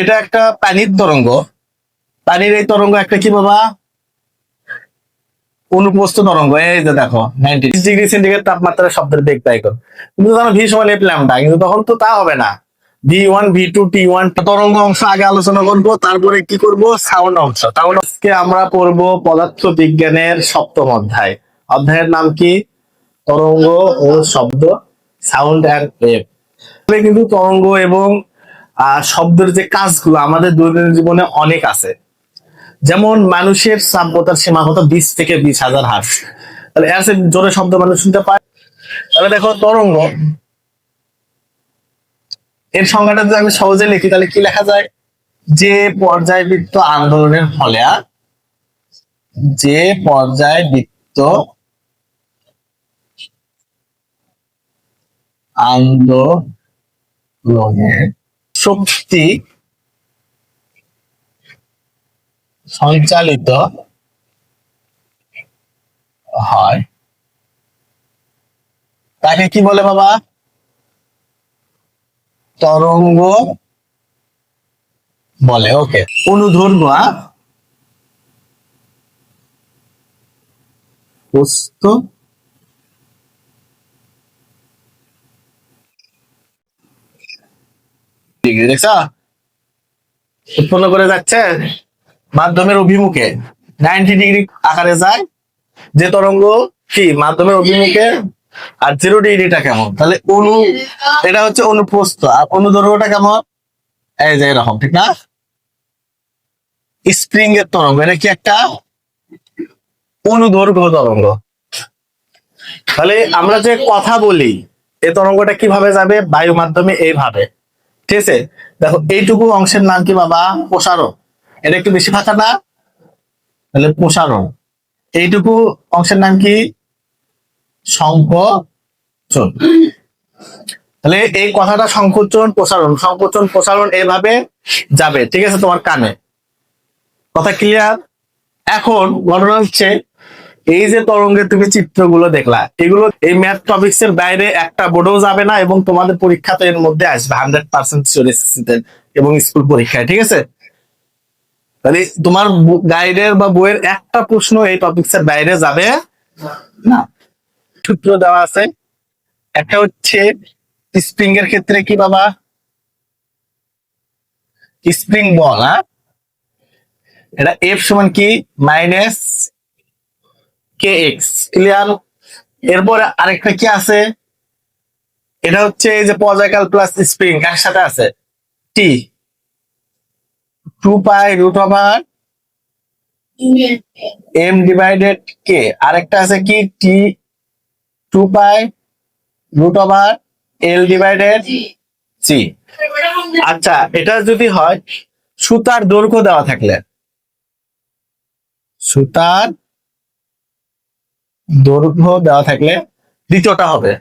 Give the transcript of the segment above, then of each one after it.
এটা একটা পানির তরঙ্গ। পানির এই তরঙ্গ একটা কি বাবা? অনুপস্থ তরঙ্গ। এই যে দেখো নাইনটি ডিগ্রি সেন্টিগ্রেড তাপমাত্রা শব্দের বেগ তাই কর। কিন্তু তখন ভি সমান এফ ল্যামডা কিন্তু তখন তো তা হবে না। V one V two T one তরঙ্গ অংশ আগে আলোচনা করব, তারপরে কি করব? সাউন্ড অংশ। সাউন্ড আজকে আমরা পড়ব পদার্থ বিজ্ঞানের সপ্তম অধ্যায়। অধ্যায়ের নাম কি? তরঙ্গ ও শব্দ, সাউন্ড অ্যান্ড ওয়েভ। কিন্তু তরঙ্গ এবং শব্দের যে কাজগুলো আমাদের দৈনন্দিন জীবনে অনেক আছে। যেমন মানুষের সাম্যতার সীমা কত বিশ থেকে বিশ হাজার হার্স তাহলে এর জোরে শব্দ মানুষ শুনতে পায়। তাহলে দেখো তরঙ্গ। এর সংজ্ঞাটা যদি আমি সহজে লিখি, তাহলে কি লেখা যায়? যে পর্যায়বৃত্ত আন্দোলনের ফলে যে পর্যায়বৃত্ত আন্দোলনের শক্তি সঞ্চালিত হয়। তাকে কি বলে বাবা? তরঙ্গ বলে ওকে। অনুধর্ম প্রস্থ দেখছ? উৎপন্ন করে যাচ্ছে মাধ্যমের অভিমুখে। নাইনটি ডিগ্রি আকারে যায়। যে তরঙ্গ কি? মাধ্যমের অভিমুখে। আর জিরো ডিগ্রিটা কেমন? তাহলে অনু, এটা হচ্ছে অনুপ্রস্থ। আর অনুদৈর্ঘ্যটা কেমন? এই যে এরকম, ঠিক না? স্প্রিং এর তরঙ্গ, এটা কি একটা? অনুদৈর্ঘ্য তরঙ্গ। তাহলে আমরা যে কথা বলি এই তরঙ্গটা কীভাবে যাবে? বায়ু মাধ্যমে এইভাবে। ঠিক আছে? দেখো, এইটুকু অংশের নাম কি বাবা? প্রসারণ এটা একটু বেশি ফাঁকা না? তাহলে প্রসারণ এইটুকু অংশের নাম কি? সংকোচন তাহলে এই কথাটা সংকোচন প্রসারণ। সংকোচন প্রসারণ এভাবে যাবে। ঠিক আছে তোমার কানে। কথা ক্লিয়ার এখন ঘটনা হচ্ছে এই যে তরঙ্গের তুমি চিত্রগুলো দেখলা, এগুলো এই ম্যাথ টপিক্স এর বাইরে একটা বোর্ডেও যাবে না এবং তোমাদের পরীক্ষাতে এর মধ্যে আসবে হান্ড্রেড পার্সেন্ট এবং স্কুল পরীক্ষায়, ঠিক আছে? তাহলে তোমার গাইডের বা বইয়ের একটা প্রশ্ন এই টপিক্স এর বাইরে যাবে না। সূত্র দেওয়া আছে, একটা হচ্ছে স্প্রিং এর ক্ষেত্রে কি বাবা স্প্রিং বল হ্যাঁ? এটা এফ সমান কি? মাইনাস কে এক্স ক্লিয়ার এরপরে আরেকটা কি আছে? এটা হচ্ছে এই যে পর্যায়কাল প্লাস স্প্রিং কার সাথে আছে? T two pi root over M divided K আরেকটা আছে কি? T two pi root over L divided C আচ্ছা এটা যদি হয় সুতার দৈর্ঘ্য দেওয়া থাকলে সুতার দৈর্ঘ্য দেওয়া থাকলে দ্বিতীয়টা হবে।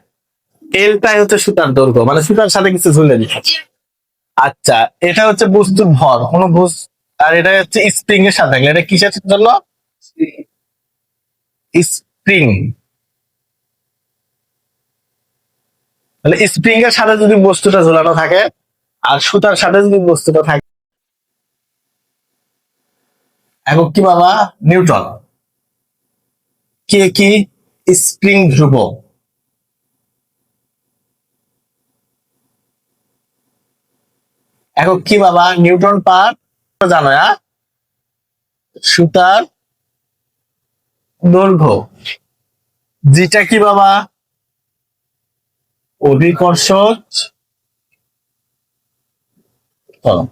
এলটাই হচ্ছে সুতার দৈর্ঘ্য মানে সুতার সাথে কিছু ঝুলে দিচ্ছে আচ্ছা এটা হচ্ছে বস্তুর ভর, কোনো বস্তু, আর এটা হচ্ছে স্প্রিং এর সাথে থাকলে, এটা কিসের জন্য? স্প্রিং তাহলে স্প্রিং এর সাথে যদি বস্তুটা ঝোলানো থাকে, আর সুতার সাথে যদি বস্তুটা থাকে এখন কি বাবা? নিউটন কে কি? স্প্রিং ধ্রুব। এখন কি বাবা? নিউটন পার? জানো হ্যাঁ? সুতার দৈর্ঘ্য। যেটা কি বাবা? অভিকর্ষ ত্বরণ